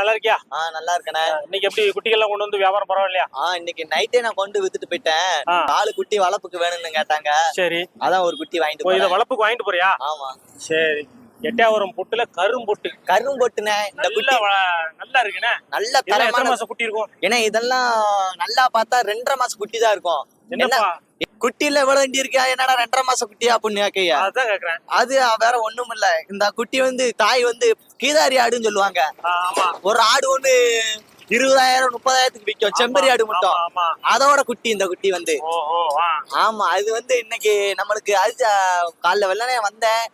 நல்லா இருக்கியா ஆ நல்லா இருக்கண்ணே இன்னைக்கு எப்படி குட்டிகள்லாம் கொண்டு வந்து வியாபாரம் பரவாயில்லையா? ஆ இன்னைக்கு நைட்டே நான் கொண்டு வித்துட்டு போயிட்டேன். நாலு குட்டி வளர்ப்புக்கு வேணும்னு கேட்டாங்க. சரி. அதான் ஒரு குட்டி வாங்கிட்டு ஓ இதை போறேன். வளர்ப்புக்கு வாங்கிட்டு போறியா? ஆமா. சரி. எட்டாவரம் பொட்டுல கரும்பொட்டு. கரும் போட்டுனே இந்த நல்ல குட்டி. வ- நல்லா இருக்குண்ணே. நல்ல தரமான மாசம் குட்டி இருக்கும் ஏன்னா இதெல்லாம் நல்லா பார்த்தா ரெண்டரை மாசம் குட்டி தான் இருக்கும். என்னப்பா? குட்டில எவ்வளவு வண்டி இருக்கா? என்னடா ரெண்டரை மாசம் குட்டியா அப்படின்னு கேக்கையா அதான் கேக்குறேன். அது வேற ஒண்ணும் இல்ல. இந்த குட்டி வந்து தாய் வந்து கீதாரி ஆடுன்னு சொல்லுவாங்க. ஒரு ஆடு ஒண்ணு இருபதாயிரம் முப்பதாயிரத்துக்கு விற்கும் செம்பரி ஆடு மட்டும். ஆமா. அதோட குட்டி இந்த குட்டி வந்து. ஆமா அது வந்து இன்னைக்கு நம்மளுக்கு அது காலைல வெள்ளனே வந்தேன்.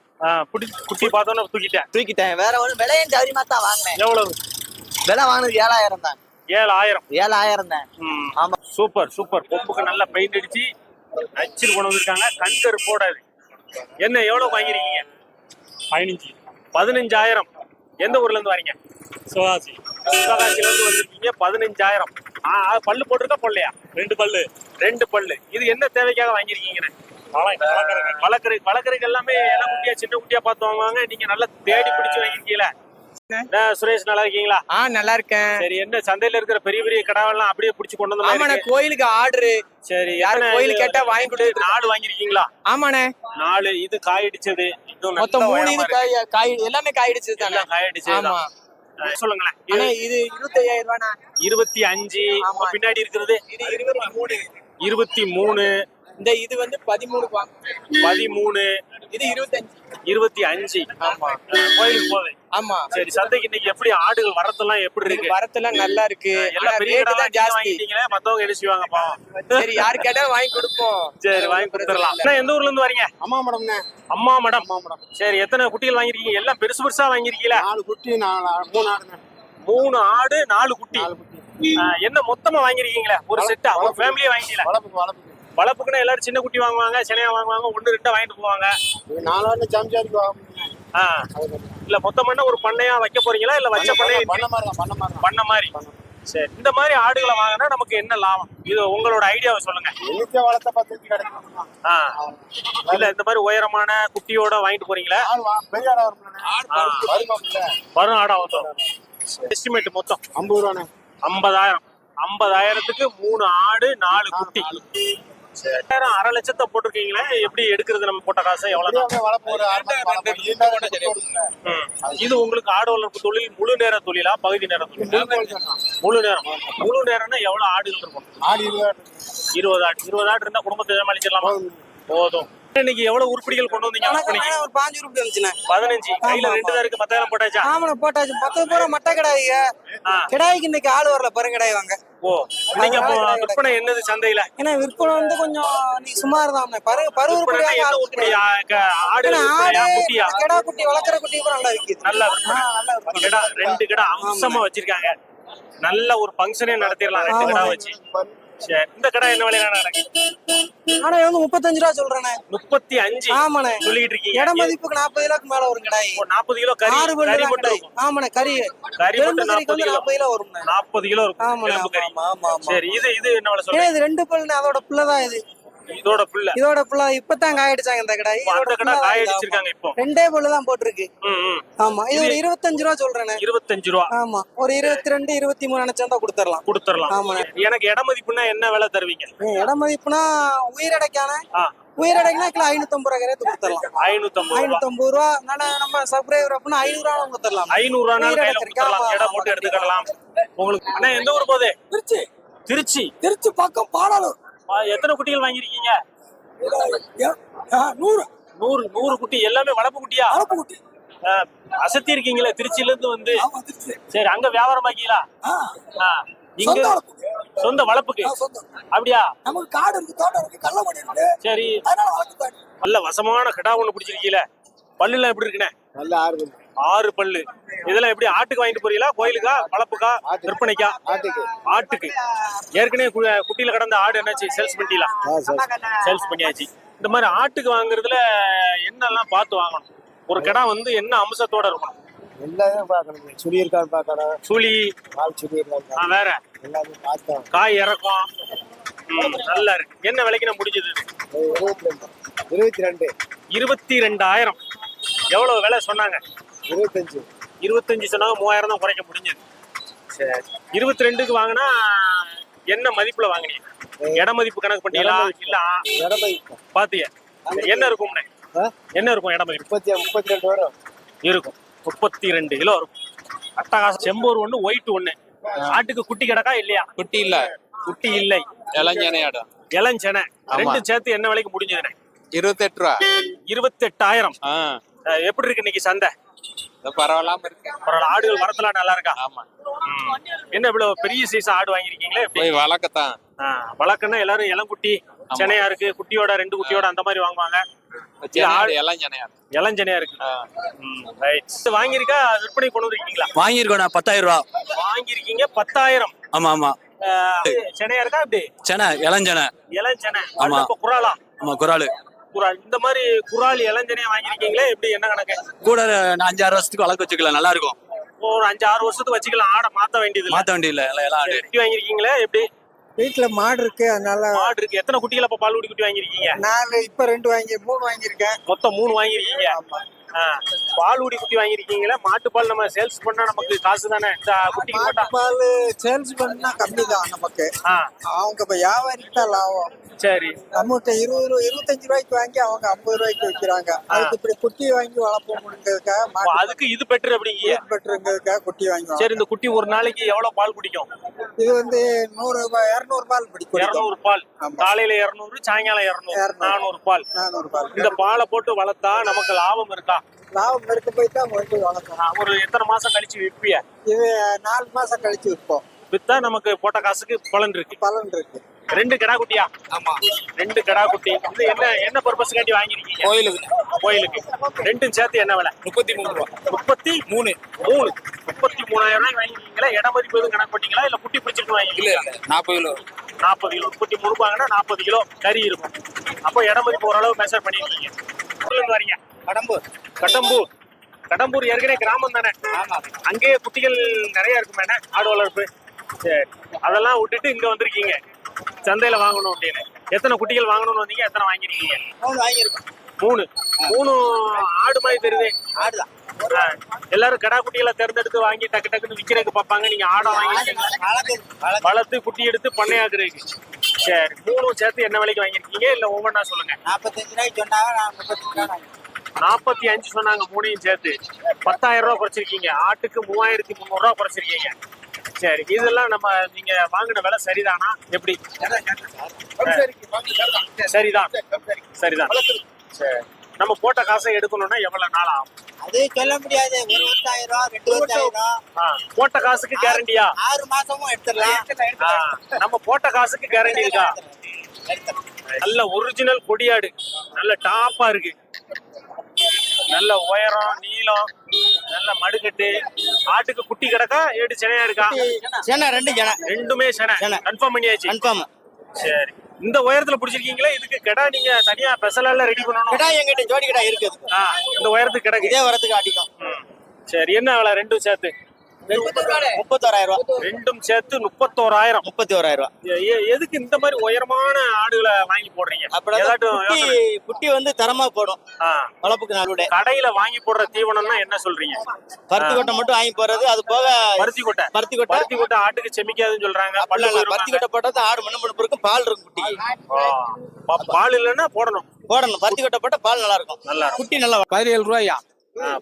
குட்டி குட்டி பார்த்தோன்னு தூக்கிட்டேன். தூக்கிட்டேன். வேற ஒரு விலையும் சௌரியமா தான் வாங்கினேன். எவ்வளவு? விலை வாங்கினது ஏழாயிரம் தான். ஏழாயிரம். ஏழாயிரம் தான். ஆமா. Super super. கொம்புக்கு நல்லா பெயிண்ட் அடிச்சு நச்சுன்னு கொண்டு வந்திருக்காங்க. கண்கரு போடாது. என்ன எவ்வளவு வாங்கிருக்கீங்க பதினஞ்சு. பதினஞ்சாயிரம். எந்த ஊர்ல இருந்து வரீங்க? சிவகாசி. சிவகாசில இருந்து வந்திருக்கீங்க பதினஞ்சாயிரம். பல்லு போட்டிருக்கா பொல்லையா? ரெண்டு பல்லு. ரெண்டு பல்லு. இது என்ன தேவைக்காக வாங்கிருக்கீங்க வளர்க்குற வளர்க்குறதுக்கு எல்லாமே இலை குட்டியா சின்ன குட்டியா பார்த்து வாங்குவாங்க. நீங்க நல்லா தேடி பிடிச்சு வாங்கிருக்கீங்களா சுரேஷ் நல்லா இருக்கீங்களா? ஆ நல்லா இருக்கேன். சரி என்ன சந்தையில இருக்கிற பெரிய பெரிய கடாவெல்லாம் அப்படியே பிடிச்சு கொண்டு வந்த ஆமாண்ணே. கோயிலுக்கு ஆர்டரு. சரி யாரு எத்தனை கோயில் இது- கேட்டா வாங்கி கொடுத்துட்டு நாலு வாங்கிருக்கீங்களா ஆமாண்ணே. நாலு இது காயடிச்சது இது மொத்தம் மூணு இது காய் காய் எல்லாமே காயிடுச்சு தானே? எல்லாம் காயடிச்சது ஆமா. சொல்லுங்களேன். ஆனா இது இருபத்தி ஐயாயிரம் ரூபாண்ணா. இருபத்தி அஞ்சு. பின்னாடி இருக்கிறது. இது இருபத்தி மூணு. இருபத்தி மூணு. இந்த இது வந்து பதிமூணு பதிமூணு. இது இருபத்தஞ்சு. இருபத்தி அஞ்சு. ஆமா. கோயிலுக்கு போகுது ஆமா. சரி சந்தைக்கு இன்னைக்கு எப்படி ஆடுகள் வரத்தெல்லாம் எப்படி இருக்கு? வரத்தெல்லாம் நல்லா இருக்கு. எல்லாம் பெரிய தான் ஜாஸ்தி. வாங்கிட்டீங்களே மத்தவங்க என்ன செய்வாங்க பாவம் சரி யாரு கேட்டாலும் வாங்கி கொடுப்போம். சரி வாங்கி கொடுத்துடலாம். அண்ணா, எந்த ஊர்ல இருந்து வரீங்க? அம்மா மேடம்ண்ணே. அம்மா மடம். சரி எத்தனை குட்டிகள் வாங்கிருக்கீங்க எல்லாம் பெருசு பெருசா வாங்கிருக்கீங்களா நாலு குட்டி நாலு மூணு ஆடுண்ணே. மூணு ஆடு நாலு குட்டி. என்ன மொத்தமா வாங்கிருக்கீங்களா ஒரு செட்டா? ஒரு ஃபேமிலியே வாங்கிட்டீங்களா? வளர்ப்புக்கு வளர்ப்புக்கு. வளர்ப்புக்குன்னா எல்லாரும் சின்ன குட்டி வாங்குவாங்க சினையா வாங்குவாங்க ஒண்ணு ரெண்டா வாங்கிட்டு போவாங்க. இது நாலு ஆடு ஜாமிஜாதிக்கு வாங்க ஆ, இல்ல மொத்தமா ஒரு பண்ணையா வைக்க போறீங்களா? இல்ல வச்ச பண்ணையா பண்ண மாதிரி தான் பண்ண மாதிரி தான். பண்ண மாதிரி. சரி இந்த மாதிரி ஆடுகளை வாங்கினா நமக்கு என்ன லாபம்? இது உங்களோட ஐடியாவை சொல்லுங்க. எண்ணிக்கை வளர்த்த பத்து கிடைக்கும். ஆ, இல்ல இந்த மாதிரி உயரமான குட்டியோட வாங்கிட்டு போறீங்களா? வரும் ஆடா வந்துடும் எஸ்டிமேட் மொத்தம். ஐம்பது ரூபாண்ணே. ஐம்பதாயிரம். ஐம்பதாயிரத்துக்கு மூணு ஆடு நாலு குட்டி. ரெண்டாயிரம் அரை லட்சத்தை போட்டிருக்கீங்களே எப்படி எடுக்கிறது நம்ம போட்ட காசை எவ்வளவு. இது உங்களுக்கு ஆடு வளர்ப்பு தொழில் முழு நேர தொழிலா பகுதி நேர தொழிலா? முழு நேரம். முழு நேரம்னா எவ்வளவு ஆடுகள் இருக்கும்? ஆடு இருபது ஆடு. இருபது ஆடு. இருந்தா குடும்பத்தை சமாளிச்சிடலாமா? போதும். இன்னைக்கு எவ்வளவு உருப்படிகள் கொண்டு வந்தீங்க? ஒரு பாஞ்சு ரூபாய் இருந்துச்சுண்ணே பதினஞ்சு. கையில ரெண்டு தான் இருக்கு பத்தாயிரம் போட்டாச்சா? ஆமாண்ணே போட்டாச்சு. பத்து பூரா மட்டை கிடாய்ங்க. கிடாய்க்கு இன்னைக்கு ஆள் வரல பெருங்கிடாய் வாங்க. ஓ இன்னைக்கு அப்போ விற்பனை என்னது சந்தையில? ஏன்னா விற்பனை வந்து கொஞ்சம் இன்னைக்கு சுமார் தான் பரு பரு விற்பனை உருப்படியாக என்ன ஆள் உருப்படி கிடையாது. ஆ, க- ஆடு குட்டியா? கிடா குட்டி வளர்க்குற குட்டி கூட நல்லா விற்கிது நல்ல. கிடா ரெண்டு கிடா அம்சமா வச்சிருக்காங்க. நல்ல ஒரு ஃபங்க்ஷனே நடத்திடலாம் ரெண்டு. கிடா வச்சு. சரி இந்த கடை என்ன விலையில நடக்கு ஆனா வந்து முப்பத்தஞ்சு ரூபா சொல்றேண்ணே முப்பத்தி அஞ்சு ஆமாண்ணே. சொல்லிட்டு இருக்கீங்க. இட மதிப்புக்கு நாற்பது கிலோக்கு மேல வரும் ஒரு நாற்பது கிலோ கறி ஆறு கறி இருக்கும். ஆமாண்ணே கறி. கறி மட்டும் நாற்பது கிலோ நாற்பது கிலோ வரும்ண்ணே. நாற்பது கிலோ இருக்கும். ஆமாண்ணே ஆமா சரி இது இது என்ன விலை சொல்றீங்க? இது ரெண்டு பல்லுண்ணே அதோட பிள்ளை தான் இது. இதோட புள்ள இதோட பிள்ளை இப்பதான் காயடிச்சாங்க இந்த அந்த இதோட கடை பிள்ளை காய தான் இது. அடிச்சிருக்காங்க இப்போ ரெண்டே பல்லு தான் போட்டிருக்கு. ஆமா. இது ஒரு இருபத்தஞ்சு ரூபா சொல்றேனே. இருபத்தஞ்சு ரூபா. ஆமா. ஒரு இருபத்தி ரெண்டு இருபத்தி மூணு நினைச்சா கொடுத்துடலாம். கொடுத்துடலாம். ஆமாண்ணே. எனக்கு இட மதிப்புன்னா என்ன விலை தருவீங்க? இட மதிப்புனா உயிரடைக்கான. உயிரடைக்குனா கிலோ ஐநூத்தம்பது ரூபா கரையத்து கொடுத்துடலாம். ஐநூத்தம்பது ரூபா. ஐநூத்தம்பது ரூபா. நம்ம சப்ஸ்கிரைபர் அப்படின்னா ஐநூறு ரூபா கொடுத்துடலாம். ஐநூறு ரூபாய் ஆமா, இடம் ஆமா, போட்டு. எடுத்துக்கலாம் உங்களுக்கு அண்ணா எந்த ஊர் போகுது? திருச்சி. திருச்சி. திருச்சி பக்கம் ஆ, எத்தனை குட்டிகள் வாங்கியிருக்கீங்க? நூறு. நூறு நூறு குட்டி எல்லாமே வளர்ப்பு குட்டியா? வளர்ப்பு குட்டி. அசத்தி இருக்கீங்களே திருச்சியில இருந்து வந்து சரி அங்க வியாபாரம் பாக்கீங்களா இங்க சொந்த வளர்ப்பு. சொந்த வளர்ப்புக்கு அப்படியா? நமக்கு காடு இருக்கு தோட்டம் இருக்கு கள்ளமணி இருக்கு சரி. நல்ல வசமான கிடா ஒண்ணு பிடிச்சிருக்கீல பல்லுலாம் எப்படி இருக்குண்ணே? நல்ல ஆடு ஆறு பல்லு. இதெல்லாம் எப்படி ஆட்டுக்கு வாங்கிட்டு போறீங்களா கோயிலுக்கா வளர்ப்புக்கா விற்பனைக்கா? ஆட்டுக்கு. ஆட்டுக்கு. ஏற்கனவே குட்டியில கடந்த ஆடு என்னாச்சு? சேல்ஸ் பண்ணிட்டீங்களா? சேல்ஸ் பண்ணியாச்சு. இந்த மாதிரி ஆட்டுக்கு வாங்குறதுல என்னெல்லாம் பார்த்து வாங்கணும்? ஒரு கிடா வந்து என்ன அம்சத்தோட இருக்கணும்? எல்லாமே பார்க்கணும். சுடி இருக்கான்னு பார்க்கணும். சுழி. கால் சுடி ஆ, இருக்கான்னு வேற எல்லாமே பார்த்தோம் காய் இறக்கம். நல்லா இருக்கு. என்ன விலைக்கு நான் முடிஞ்சது? இருபத்தி ரெண்டு. இருபத்தி ரெண்டாயிரம். எவ்வளவு விலை சொன்னாங்க? இருபத்தஞ்சு. இருபத்தஞ்சு சொன்னாங்க மூவாயிரம் தான் குறைக்க முடிஞ்சது. சரி. இருபத்தி ரெண்டுக்கு வாங்கினா என்ன மதிப்புல வாங்குனீங்க? இட மதிப்பு கணக்கு பண்ணீங்களா இல்ல இடமை பாத்தியா? என்ன இருக்கும்னே? என்ன இருக்கும் இட மதிப்பு? முப்பத்தி முப்பத்தி ரெண்டு வரும். இருக்கும். முப்பத்தி ரெண்டு கிலோ இருக்கும். அட்டகாசம். செம்பூர் ஒண்ணு ஒயிட் ஒண்ணு. ஆட்டுக்கு குட்டி கிடக்கா இல்லையா? குட்டி இல்ல. குட்டி இல்லை. இளஞ்சனையாடு இளஞ்செனை. ஆமா. ரெண்டும் சேர்த்து என்ன விலைக்கு முடிஞ்சதுண்ணே இருபத்தெட்டு ரூபா. இருபத்தெட்டாயிரம். எப்படி இருக்கு இன்னைக்கு சந்தை? பரவாயில்லாம இருக்கு. பரவாயில்ல ஆடுகள் வரத்தெல்லாம் நல்லா இருக்கா? ஆமா. என்ன இவ்வளவு பெரிய சைஸ் ஆடு வாங்கியிருக்கீங்களே? எப்படி போய் வளர்க்கத்தான். வழக்கம்னா எல்லாரும் இளங்குட்டி சென்னையா இருக்கு குட்டியோட ரெண்டு குட்டியோட அந்த மாதிரி வாங்குவாங்க. இளஞ்செனையா இருக்கு. வாங்கியிருக்கா விற்பனை கொண்டு வந்திருக்கீங்களா? வாங்கியிருக்கோண்ணா பத்தாயிரம் ரூபா வாங்கியிருக்கீங்க பத்தாயிரம். ஆமா ஆமா. சென்னையா இருக்கா அப்படி சென இளஞ்சனை இளஞ்செனை ஆமா. இப்ப குறாலா. ஆமா குறாலு. குறால் இந்த மாதிரி குறால் இளஞ்செனையா வாங்கியிருக்கீங்களே? எப்படி என்ன கணக்கு? கூட நான் அஞ்சாறு வருஷத்துக்கு வளர்க்க வச்சுக்கலாம். நல்லா இருக்கும் ஒரு அஞ்சு ஆறு வருஷத்துக்கு வச்சுக்கலாம். ஆடை மாத்த வேண்டியது இல்ல. மாத்த வேண்டியதில்லை. எல்லாம் எல்லாம் ஆடு. குட்டி வாங்கியிருக்கீங்களே? எப்படி? வீட்டுல மாடு இருக்கு. அதனால மாடு இருக்கு. எத்தனை குட்டிகள் அப்ப பால் குட்டி வாங்கியிருக்கீங்க? நாலு இப்ப ரெண்டு வாங்கி மூணு வாங்கியிருக்கேன். மொத்தம் மூணு வாங்கியிருக்கீங்க. ஆ, பால் குடி குட்டி வாங்கியிருக்கீங்களா? மாட்டுப்பால் நம்ம சேல்ஸ் பண்ணா நமக்கு காசு தானே? இந்த குட்டிக்கு போட்டா. பால் சேல்ஸ் பண்ணா கம்மி தான் நமக்கு. அவங்க இப்ப வியாபாரிக்கு தான் லாபம். சரி. நம்மகிட்ட இருபது ரூபா இருபத்தஞ்சு ரூபாய்க்கு வாங்கி அவங்க ஐம்பது ரூபாய்க்கு விற்கிறாங்க அதுக்கு இப்படி குட்டி வாங்கி மாட்டு அதுக்கு இது பெட்டர் அப்படிங்க. பெற்றுங்கிறதுக்காக குட்டி வாங்கி சரி இந்த குட்டி ஒரு நாளைக்கு எவ்வளவு பால் குடிக்கும்? இது வந்து நூறு ரூபாய் இருநூறு பால் பிடி குடிக்கும். இருநூறு பால். காலையில இருநூறு சாயங்காலம் இருநூறு. 200. நானூறு பால். நானூறு பால். இந்த பாலை போட்டு வளர்த்தா நமக்கு லாபம் இருக்கா? லாபம் இருக்க போய் தான் கொண்டு வளர்க்கணும் ஆ, ஒரு எத்தனை மாசம் கழிச்சு விற்பிய இது நாலு மாசம் கழிச்சு விற்போம் வித்தா நமக்கு போட்ட காசுக்கு பலன் இருக்கு. பலன் இருக்கு. ரெண்டு கிடா குட்டியா? ஆமா. ரெண்டு கிடா குட்டி. இது என்ன என்ன பர்பஸ் காட்டி வாங்கிருக்கீங்க கோயிலுக்கு. கோயிலுக்கு. ரெண்டும் சேர்த்து என்ன விலை? முப்பத்தி மூணு ரூபா. முப்பத்தி மூணு. மூணு. முப்பத்தி மூணாயிரம் ரூபாய் வாங்கிருக்கீங்களா இட மதிப்பு எதுவும் கணக்கு பண்ணீங்களா இல்ல குட்டி பிடிச்சிட்டு இல்ல நாற்பது கிலோ. நாற்பது கிலோ. முப்பத்தி மூணு வாங்கினா நாற்பது கிலோ கறி இருக்கும். அப்போ இட மதிப்பு ஓரளவு மெஷர் பண்ணிருக்கீங்க வரீங்க. கடம்பூர். கடம்பூர். கடம்பூர் ஏற்கனவே கிராமம் தானே? அங்கேயே குட்டிகள் நிறைய இருக்குமேண்ணே ஆடு வளர்ப்பு. சரி. அதெல்லாம் விட்டுட்டு இங்க வந்திருக்கீங்க. சந்தையில வாங்கணும் அப்படின்னு. எத்தனை குட்டிகள் வாங்கணும்னு வந்தீங்க எத்தனை வாங்கிருக்கீங்க மூணு வாங்கியிருக்கோம். மூணு. மூணு ஆடு மாதிரி தெரியுது. ஆடுதான். எல்லாரும் கடா குட்டிகளை தேர்ந்தெடுத்து வாங்கி டக்கு டக்குன்னு விக்கிறதுக்கு பார்ப்பாங்க. நீங்க ஆடை வாங்கி வளர்த்து குட்டி எடுத்து பண்ணையாக்குறதுக்கு. சரி. மூணும் சேர்த்து என்ன விலைக்கு வாங்கியிருக்கீங்க? இல்ல ஒவ்வொன்றா சொல்லுங்க. நாற்பத்தஞ்சு ரூபாய்க்கு சொன்னாங்க நான் முப்பத்தஞ்சு ரூபாய். நாற்பத்தி அஞ்சு சொன்னாங்க மூணையும் சேர்த்து. பத்தாயிரம் ரூபாய் குறைச்சிருக்கீங்க. ஆட்டுக்கு மூவாயிரத்தி முந்நூறு ரூபாய் குறைச்சிருக்கீங்க. சரி இதெல்லாம் நம்ம நீங்க வாங்கின விலை சரிதானா? எப்படி? சரிதான். சரிதான். சரி. நம்ம போட்ட காசை எடுக்கணும்னா எவ்வளவு நாள் ஆகும்? அது சொல்ல முடியாது. ஒரு ஆயிரம் ரெண்டு ஆயிரம் ஆ, போட்ட காசுக்கு கேரண்டியா? ஆறு மாசமும் எடுத்துடலாம். நம்ம போட்ட காசுக்கு கேரண்டி இருக்கா? நல்ல ஒரிஜினல் கொடியாடு. நல்ல டாப்பா இருக்கு. நல்ல உயரம் நீளம் நல்ல மடுக்கட்டு ஆட்டுக்கு குட்டி கிடக்கா ஏடு சென்னையா இருக்கா? சேனா ரெண்டு ஜன ரெண்டுமே செனை. செனை. கன்ஃபார்ம் பண்ணியாச்சு. கன்ஃபார்ம் சரி. இந்த உயரத்துல பிடிச்சிருக்கீங்களா? இதுக்கு கிடா நீங்க தனியா ஸ்பெஷலா ரெடி பண்ணணும்? கிடா எங்கிட்ட ஜோடி கிடா இருக்குது. இந்த உயரத்துக்கு கிடக்கு. இதே வரத்துக்கு அடிக்கும். சரி என்ன விலை? ரெண்டும் சேர்த்து. முப்பத்தோராயிரம் ரூபாய் ரெண்டும் சேர்த்து முப்பத்தோராயிரம். முப்பத்தி ஓராயிரம் ரூபாய் எதுக்கு இந்த மாதிரி உயரமான ஆடுகளை வாங்கி போடுறீங்க? ஏதாட்டும் குட்டி வந்து தரமா போடும். வளர்ப்புக்கு நல்லுடைய கடையில வாங்கி போடுற தீவனம்னா என்ன சொல்றீங்க? பருத்தி கொட்டை மட்டும் வாங்கி போறது அது போக பருத்தி கொட்டை. பருத்தி கொட்டை. பருத்தி கொட்டை ஆட்டுக்கு செமிக்காதுன்னு சொல்றாங்க. பருத்தி. கொட்டை போட்டது ஆடு மண்ணு மண்ணு இருக்கும் பால் இருக்கும் குட்டி. பால் இல்லைன்னா போடணும். போடணும். பருத்தி கொட்டை போட்டா பால் நல்லா இருக்கும். நல்லா. குட்டி நல்லா. பதினேழு ரூபாயா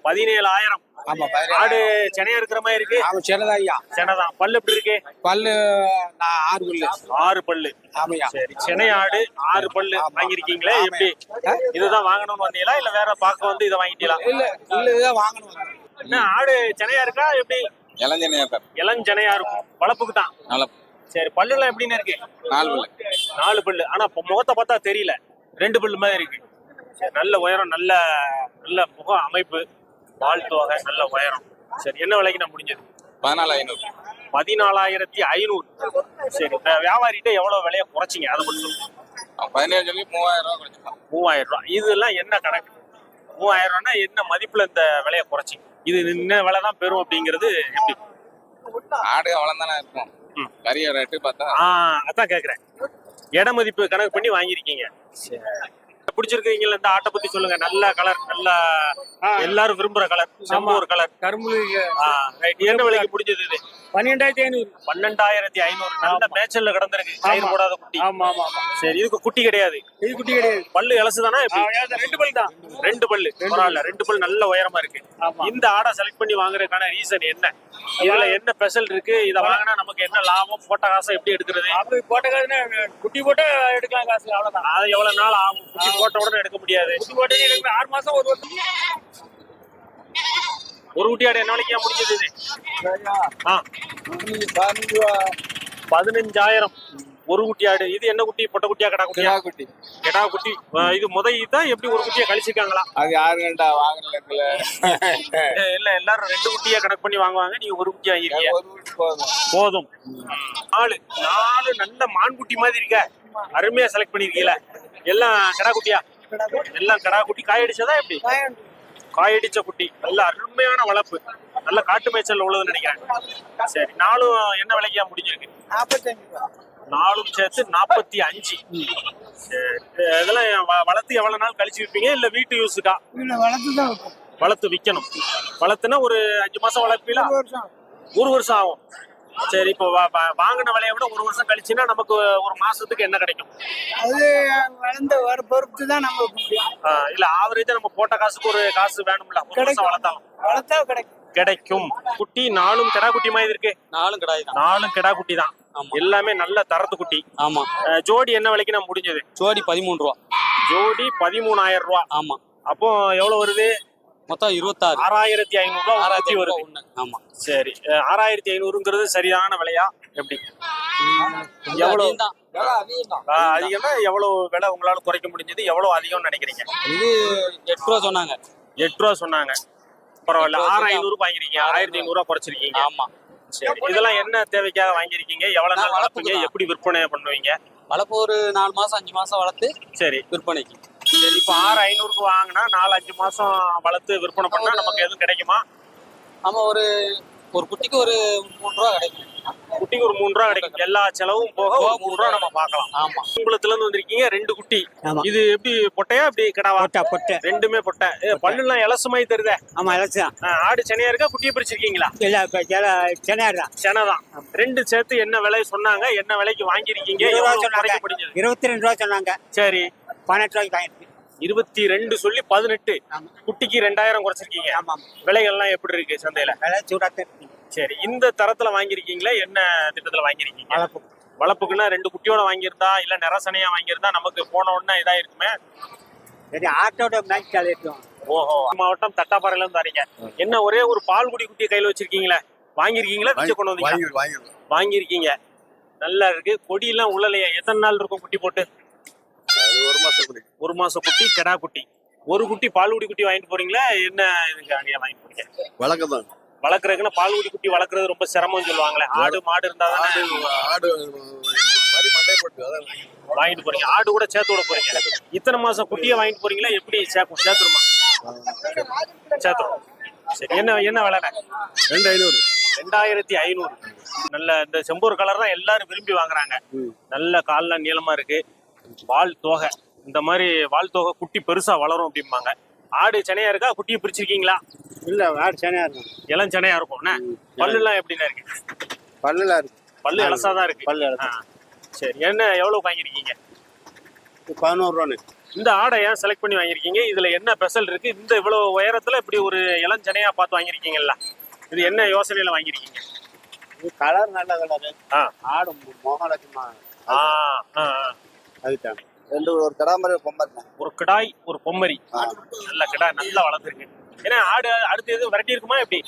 பதினேழாயிரம். ஆமா ஆடு சென்னையா இருக்கிற மாதிரி இருக்கு? ஆமா சின்னதாய்யா சென்னைதான். பல்லு எப்படி இருக்கு? பல்லு நான் ஆறு பல்லு. ஆறு பல்லு. ஆமையா. சரி சென்னை ஆடு ஆறு பல்லு வாங்கிருக்கீங்களே எப்படி? இதுதான் வாங்கணும்னு வந்தீங்களா? இல்ல வேற பார்க்க வந்து இதை வாங்கிட்டீங்களா? இல்ல இல்ல இதான் வாங்கணும். என்ன ஆடு சென்னையா இருக்கா? எப்படி? இளஞ்சனையா இளஞ்செனையா இருக்கும். வளர்ப்புக்கு தான். நல்ல சரி பல்லுலாம் எப்படின்னு இருக்கு? நாலு பல்லு. நாலு பல்லு. ஆனா முகத்தை பார்த்தா தெரியல. ரெண்டு பல்லு மாதிரி இருக்கு. நல்ல உயரம் நல்ல நல்ல முக அமைப்பு வால் தோகை நல்ல உயரம். சரி என்ன விலைக்கு நான் முடிஞ்சது? பதினாலு ஐநூறு பதினாலாயிரத்தி ஐநூறு. சரி இந்த வியாபாரிகிட்ட எவ்வளவு விலையை குறைச்சிங்க? அதை மட்டும். பதினேழு சொல்லி மூவாயிரம் ரூபா குறைச்சிக்கலாம். மூவாயிரம் ரூபாய் இதெல்லாம் என்ன கணக்கு? மூவாயிரம் ரூபாய்னா என்ன மதிப்புல இந்த விலையை குறைச்சிங்க? இது என்ன விலை தான் பெறும் அப்படிங்கிறது எப்படி? ஆடு அவ்வளவுதானே இருக்கும். கறிய ரேட்டு பார்த்தா ஆ அதான் கேக்குறேன். இட மதிப்பு கணக்கு பண்ணி வாங்கியிருக்கீங்க. பிடிச்சிருக்கீங்களா இந்த ஆட்டை பத்தி சொல்லுங்க. நல்ல கலர் நல்ல எல்லாரும் விரும்புற கலர் செம்ம ஒரு கலர் கரும்பு ரைட் என்ன விலைக்கு பிடிச்சது இது? பன்னெண்டாயிரத்தி ஐநூறு. பன்னெண்டாயிரத்தி ஐநூறு. நல்ல மேய்ச்சல்ல கிடந்திருக்கு. கயிறு போடாத குட்டி. ஆமா ஆமா சரி இதுக்கு குட்டி கிடையாது. இது குட்டி கிடையாது. பல்லு இலசுதானா ரெண்டு பல் தான். ரெண்டு பல்லு. பரவாயில்ல ரெண்டு பல் நல்ல உயரமா இருக்கு. இந்த ஆடை செலக்ட் பண்ணி வாங்குறதுக்கான ரீசன் என்ன? இதுல என்ன ஸ்பெஷல் இருக்கு? இத வாங்கினா நமக்கு என்ன லாபம்? போட்ட காசை எப்படி எடுக்கிறது? அப்படி போட்ட காசு குட்டி போட்டு எடுக்கலாம் காசு அவ்வளவுதான். அது எவ்வளவு நாள் ஆகும்? குட்டி போட்ட உடனே எடுக்க முடியாது. குட்டி போட்டு ஆறு மாசம் ஒரு வருஷம். ஒரு குட்டி ஆடு என்ன விலைக்கா முடிஞ்சது? இது பதினஞ்சாயிரம். ஒரு குட்டி ஆடு. இது என்ன குட்டி? பொட்டை குட்டியா கடா குட்டியா? குட்டி. கெடா குட்டி. இது முத தான் எப்படி ஒரு குட்டியா கழிச்சிருக்காங்களா? அது யாரு கண்டா வாங்கல இல்ல எல்லாரும் ரெண்டு குட்டியா கணக்கு பண்ணி வாங்குவாங்க. நீங்க ஒரு குட்டி வாங்கிருக்கீங்க. போதும். போதும். நாலு நாலு நல்ல மான்குட்டி மாதிரி இருக்க. அருமையா செலக்ட் பண்ணிருக்கீல எல்லாம் கடா குட்டியா? எல்லாம் கடா குட்டி. காயடிச்சதா எப்படி? காயடிச்ச குட்டி நல்ல அருமையான வளர்ப்பு நல்ல காட்டு மேய்ச்சல் உள்ளதுன்னு நினைக்கிறேன். சரி நாலும் என்ன விலைக்கா முடிஞ்சிருக்கு? நாலும் சேர்த்து நாற்பத்தி அஞ்சு. இதெல்லாம் வளர்த்து எவ்வளவு நாள் கழிச்சு விற்பீங்க? இல்ல வீட்டு யூஸுக்கா? வளர்த்து விற்கணும் வளர்த்துனா ஒரு அஞ்சு மாசம் வளர்ப்பீங்களா? ஒரு வருஷம் ஆகும். சரி இப்போ வாங்கின விலையை விட ஒரு வருஷம் கழிச்சுன்னா நமக்கு ஒரு மாசத்துக்கு என்ன கிடைக்கும்? அது வளர்ந்த வர பொறுத்து தான் ஆ, இல்ல ஆவரேஜா நம்ம போட்ட காசுக்கு ஒரு காசு வேணும்ல ஒரு வருஷம் வளர்த்தாலும் வளர்த்தா கிடைக்கும். கிடைக்கும். குட்டி நாலும் கிடா குட்டி மாதிரி இருக்கு. நாலும் கடாய் தான். நாலும் கிடா குட்டி தான். எல்லாமே நல்ல தரத்து குட்டி. ஆமா. ஜோடி என்ன விலைக்கு நான் முடிஞ்சது? ஜோடி பதிமூணு ரூபா. ஜோடி பதிமூணாயிரம் ரூபா. ஆமா. அப்போ எவ்வளவு வருது? மொத்தம் இருபத்தாறு. ஆறாயிரத்தி ஐநூறு ரூபா ஆறாயிரத்தி வருது வருது. ஒண்ணு ஆமா. சரி. ஆறாயிரத்தி ஐநூறுங்கிறது சரியான விலையா? எப்படி? எவ்வளவு? அதிகம்னா எவ்வளவு விலை உங்களால குறைக்க முடிஞ்சது? எவ்வளவு அதிகம்னு நினைக்கிறீங்க? இது எட்டு ரூபா சொன்னாங்க. எட்டு ரூபா சொன்னாங்க. பரவாயில்ல. ஆறு ஐநூறு வாங்கிருக்கீங்க. ஆயிரத்தி ஐநூறு ரூபா குறைச்சிருக்கீங்க. ஆமா. சரி. இதெல்லாம் என்ன தேவைக்காக வாங்கிருக்கீங்க எவ்வளவு நாள் வளர்ப்பீங்க? எப்படி விற்பனை பண்ணுவீங்க? வளர்ப்பு ஒரு நாலு மாசம் அஞ்சு மாசம் வளர்த்து சரி. விற்பனைக்கு. சரி இப்போ ஆறு ஐநூறுக்கு வாங்கினா நாலு அஞ்சு மாசம் வளர்த்து விற்பனை பண்ணா நமக்கு எதுவும் கிடைக்குமா? ஆமா ஒரு ஒரு குட்டிக்கு ஒரு மூணு ரூபா கிடைக்கும். குட்டிக்கு ஒரு மூணு ரூபா கிடைக்கும். எல்லா செலவும் போக மூணு ரூபா நம்ம பார்க்கலாம். ஆமா. கும்பலத்துல இருந்து வந்திருக்கீங்க ரெண்டு குட்டி. இது எப்படி பொட்டையா அப்படி கிடாவா பொட்டை பொட்டை. ரெண்டுமே பொட்டை. ஏ, பல்லுலாம் இலசு மாதிரி தெரியுதே. ஆமா இலட்சம் ஆ, ஆடு சென்னையா இருக்கா குட்டியை பிரிச்சிருக்கீங்களா? இல்லை இப்போ சென்னையார் தான் செனை தான் ரெண்டு சேர்த்து என்ன விலை சொன்னாங்க என்ன விலைக்கு முடிஞ்சது இருபத்தி ரெண்டு ரூபா சொன்னாங்க. சரி. பன்னெண்டு ரூபாய்க்கு வாங்கிருக்கு இருபத்தி ரெண்டு சொல்லி பதினெட்டு. குட்டிக்கு ரெண்டாயிரம் குறைச்சிருக்கீங்க. ஆமாம் விலைகள்லாம் எப்படி இருக்கு சந்தையில? விலை சூடாக இருக்கு. சரி இந்த தரத்துல வாங்கியிருக்கீங்களா? என்ன திட்டத்துல வாங்கியிருக்கீங்க? வளர்ப்பு. வளர்ப்புக்குன்னா ரெண்டு குட்டியோட வாங்கியிருந்தா இல்ல நிறசனையா வாங்கியிருந்தா நமக்கு போன உடனே இதா இருக்குமே சரி ஆட்டோட மேட்ச் ஓஹோ. மாவட்டம் தட்டாப்பாறையில இருந்து வரீங்க என்ன ஒரே ஒரு பால்குடி குட்டியை கையில வச்சிருக்கீங்களே? வாங்கியிருக்கீங்களா? விற்க கொண்டு வந்தீங்க வாங்கியிருக்கீங்க. நல்லா இருக்கு. கொடியெல்லாம் உள்ளலையா. எத்தனை நாள் இருக்கும் குட்டி போட்டு? ஒரு மாசம் குடி ஒரு மாசம் குட்டி கெடா குட்டி. ஒரு குட்டி பால்குடி குட்டி வாங்கிட்டு போறீங்களா? என்ன இதுக்கு அங்கேயே வாங்கிட்டு போறீங்க? வழக்கம் தான். வளர்க்குறதுக்குன்னா பால்குடி குட்டி வளர்க்குறது ரொம்ப சிரமம்னு சொல்லுவாங்களே. ஆடு மாடு இருந்தா தானே ஆடு மாதிரி மண்டை போட்டு அதான் வாங்கிட்டு போறீங்க. ஆடு கூட சேர்த்து விட போறீங்க. இத்தனை மாசம் குட்டியை வாங்கிட்டு போறீங்களா? எப்படி சேர்க்கும்? சேர்த்துருமா? சேர்த்துரும். சரி என்ன என்ன விலைண்ணே ரெண்டு ஐநூறு. ரெண்டாயிரத்தி ஐநூறு. நல்ல இந்த செம்பூர் கலர் தான் எல்லாரும் விரும்பி வாங்குறாங்க. நல்ல கால்லாம் நீளமா இருக்கு. வால் தோகை. இந்த மாதிரி வால் தோகை குட்டி பெருசா வளரும் அப்படிம்பாங்க. ஆடு சென்னையா இருக்கா? குட்டியை பிரிச்சிருக்கீங்களா? இல்ல ஆடு சேனையா இருக்கும். இளம் சென்னையா இருக்கும்ண்ணே பல்லுலாம் எப்படிண்ணே இருக்கு? பல்லுல இருக்கு. பல்லு இலசா தான் இருக்கு. பல்லு. சரி. என்ன எவ்வளவு வாங்கியிருக்கீங்க? பதினோரு ரூபான்னு. இந்த ஆடை ஏன் செலக்ட் பண்ணி வாங்கியிருக்கீங்க? இதுல என்ன ஸ்பெஷல் இருக்கு? இந்த இவ்வளவு உயரத்துல இப்படி ஒரு இளஞ்சனையா பார்த்து வாங்கியிருக்கீங்கல்ல. இது என்ன யோசனையில வாங்கியிருக்கீங்க? இது கலர் நல்ல கலர். ஆடு மோகலட்சுமா. அதுதான். ரெண்டு ஒரு கடாமரி பொம்மை ஒரு கிடாய் ஒரு பொம்மரி. நல்ல கிடாய் நல்லா வளர்ந்துருக்கு. ஏன்னா ஆடு அடுத்து எதுவும் வெரைட்டி இருக்குமா எப்படி?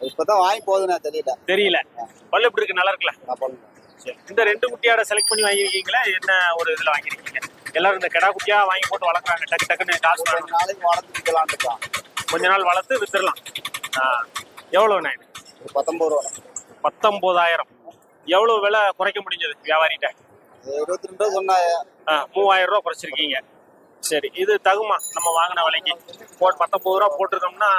இப்பதான் வாங்கி போகுதுண்ணா தெரியல. தெரியல. பல்லு எப்படி இருக்கு? நல்லா இருக்குல்ல. இந்த ரெண்டு குட்டியாட செலக்ட் பண்ணி வாங்கியிருக்கீங்களா? என்ன ஒரு இதுல வாங்கியிருக்கீங்க? எல்லாரும் இந்த கிடா குட்டியா வாங்கி போட்டு வளர்க்குறாங்க. டக்கு டக்குன்னு காசு நாளைக்கு வளர்த்து இருக்கான் கொஞ்ச நாள் வளர்த்து வித்துடலாம். ஆ. எவ்வளவுண்ணே இது? ஒரு பத்தொன்பது ரூபா. பத்தொன்பதாயிரம். எவ்வளவு விலை குறைக்க முடிஞ்சது வியாபாரிகிட்ட? இருபத்தி ரெண்டு ரூபா சொன்னாங்க ஆ, மூவாயிரம் ரூபா குறைச்சிருக்கீங்க. சரி இது தகுமா? நம்ம வாங்கின விலைக்கு. போட்டு பத்தொன்பது ரூபா போட்டிருக்கோம்னா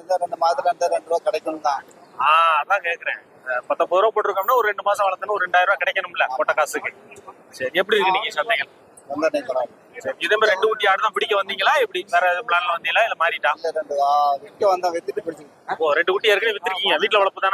இந்த ரெண்டு மாதத்துல ரெண்டு ரெண்டு ரூபா கிடைக்கும் தான் ஆ அதான் கேக்குறேன். அஹ், பத்தொன்பது ரூபா போட்டிருக்கோம்னா ஒரு ரெண்டு மாசம் வளர்த்தணும் ஒரு ரெண்டாயிரம் ரூபா கிடைக்கணும்ல போட்ட காசுக்கு. சரி எப்படி இருக்கு நீங்க சந்தைகள்? இதே மாதிரி ரெண்டு குட்டி ஆடு தான் பிடிக்க வந்தீங்களா? எப்படி வேற பிளான்ல வந்தீங்களா? இல்ல மாறிட்டா? ரெண்டு வந்தா வித்துட்டு பிடிச்சிக்கிட்டு ஓ ரெண்டு குட்டி ஏற்கனவே வித்திருக்கீங்க. வீட்டுல வளர்ப்பு தானே?